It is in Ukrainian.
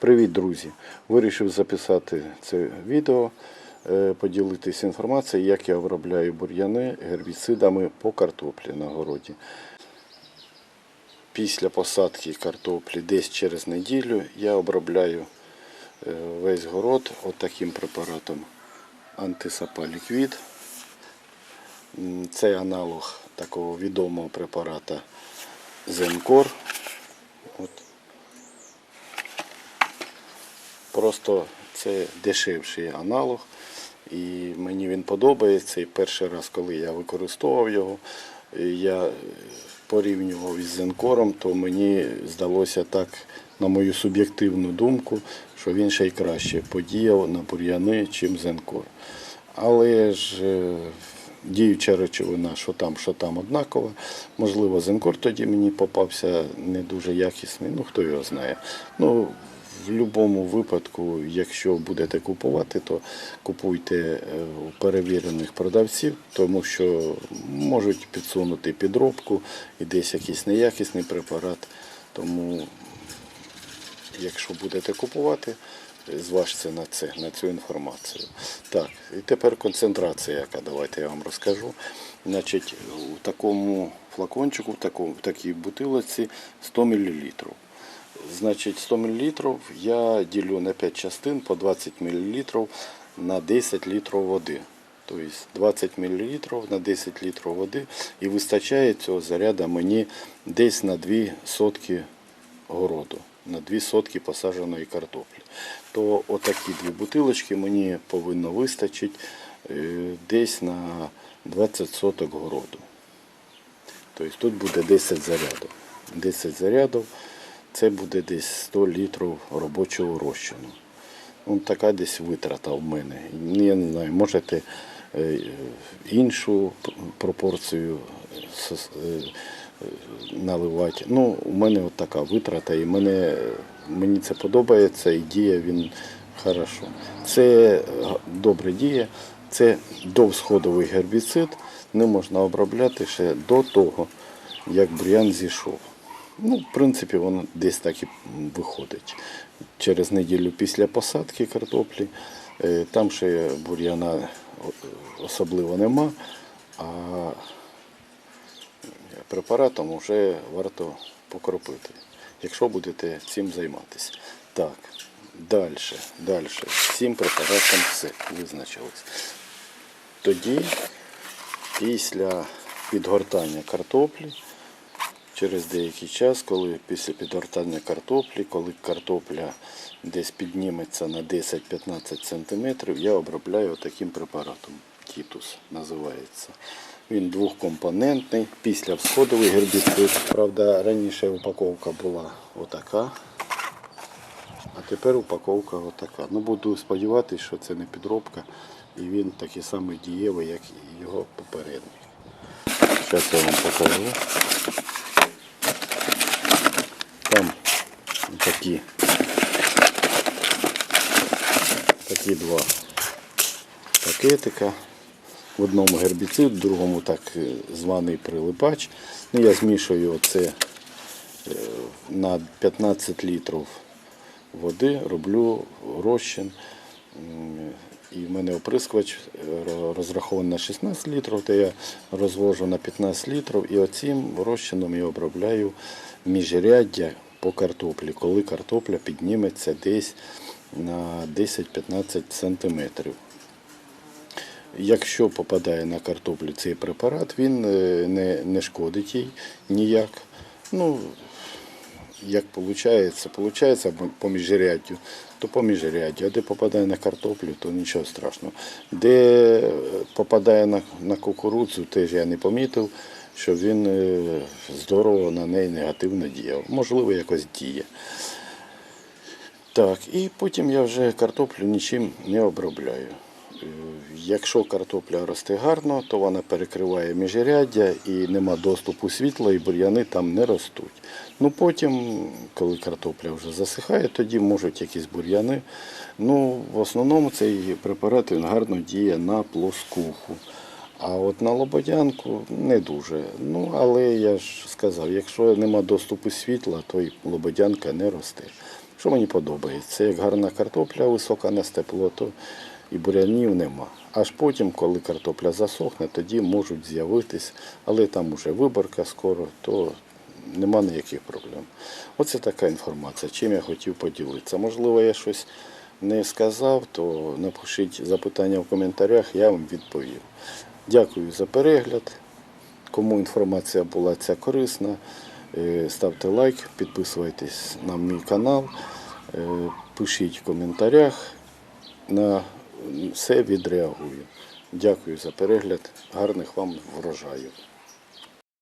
Привіт, друзі! Вирішив записати це відео, е, поділитися інформацією, як я обробляю бур'яни гербіцидами по картоплі на городі. Після посадки картоплі десь через неділю я обробляю е, весь город отаким препаратом антисапа ліквід. Це аналог такого відомого препарата Зенкор. Просто це дешевший аналог. І мені він подобається. І перший раз, коли я використовував його, я е, порівнював із зенкором, то мені здалося так, на мою суб'єктивну думку, що він ще й краще подіяв на бур'яни, чим зенкор. Але ж е, діюча речовина, що там, що там однакова. Можливо, зенкор тоді мені попався не дуже якісний, ну хто його знає. Ну, в будь-якому випадку, якщо будете купувати, то купуйте е, у перевірених продавців, тому що можуть підсунути підробку і десь якийсь неякісний препарат. Тому, якщо будете купувати, зважте на це, на цю інформацію. Так, і тепер концентрація, яка давайте я вам розкажу. Значить, у такому флакончику, в, такому, такій бутилці 100 мл. Значить, 100 мл я ділю на 5 частин по 20 мл на 10 літрів води. Тобто 20 мл на 10 літрів води і вистачає цього заряду мені десь на 2 сотки городу, на 2 сотки посадженої картоплі. То отакі дві бутилочки мені повинно вистачити е, десь на 20 соток городу. Тобто тут буде 10 зарядів. 10 зарядів це буде десь 100 літрів робочого розчину. Ну, така десь витрата в мене. Я не знаю, можете е, іншу пропорцію е, наливати. Ну, у мене от така витрата, і мене, мені це подобається, і діє він хорошо. Це е, добре діє, це довсходовий гербіцид, не можна обробляти ще до того, як бур'ян зійшов. Ну, в принципі, воно десь так і виходить. Через неділю після посадки картоплі. Е, Там ще бур'яна особливо нема, а препаратом вже варто покропити, якщо будете цим займатися. Так, далі, далі. Цим препаратом все визначилось. Тоді, після підгортання картоплі, через деякий час, коли після підгортання картоплі, коли картопля десь підніметься на 10-15 см, я обробляю таким препаратом. Тітус називається. Він двохкомпонентний, після всходовий гербіцид. Правда, раніше упаковка була отака, а тепер упаковка отака. Ну, буду сподіватися, що це не підробка і він такий самий дієвий, як і його попередник. Зараз я вам покажу. Там такі, такі два пакетика. В одному гербіцид, в другому так е, званий прилипач. Ну, я змішую це е, на 15 літрів води, роблю розчин. І в мене оприскувач е, розрахований на 16 літрів, то я розвожу на 15 літрів і оцим розчином я обробляю міжряддя по картоплі, коли картопля підніметься десь на 10-15 сантиметрів. Якщо попадає на картоплю цей препарат, він е, не, не шкодить їй ніяк. Ну, як виходить, виходить по міжряддю, то по міжряддю. А де попадає на картоплю, то нічого страшного. Де попадає на, на кукурудзу, теж я не помітив, що він е, здорово на неї негативно діяв. Можливо, якось діє. Так, і потім я вже картоплю нічим не обробляю. Е, Якщо картопля росте гарно, то вона перекриває міжряддя і нема доступу світла, і бур'яни там не ростуть. Ну потім, коли картопля вже засихає, тоді можуть якісь бур'яни. Ну, в основному цей препарат він гарно діє на плоскуху. А от на лободянку не дуже. Ну, але я ж сказав, якщо нема доступу світла, то й лободянка не росте. що мені подобається. Як гарна картопля висока на тепло, то і бурянів нема. Аж потім, коли картопля засохне, тоді можуть з'явитись, але там уже виборка скоро, то нема ніяких проблем. Оце така інформація, чим я хотів поділитися. Можливо, я щось не сказав, то напишіть запитання в коментарях, я вам відповім. Дякую за перегляд. Кому інформація була ця корисна, е, ставте лайк, підписуйтесь на мій канал, е, пишіть в коментарях. На все відреагую. Дякую за перегляд. Гарних вам врожаїв.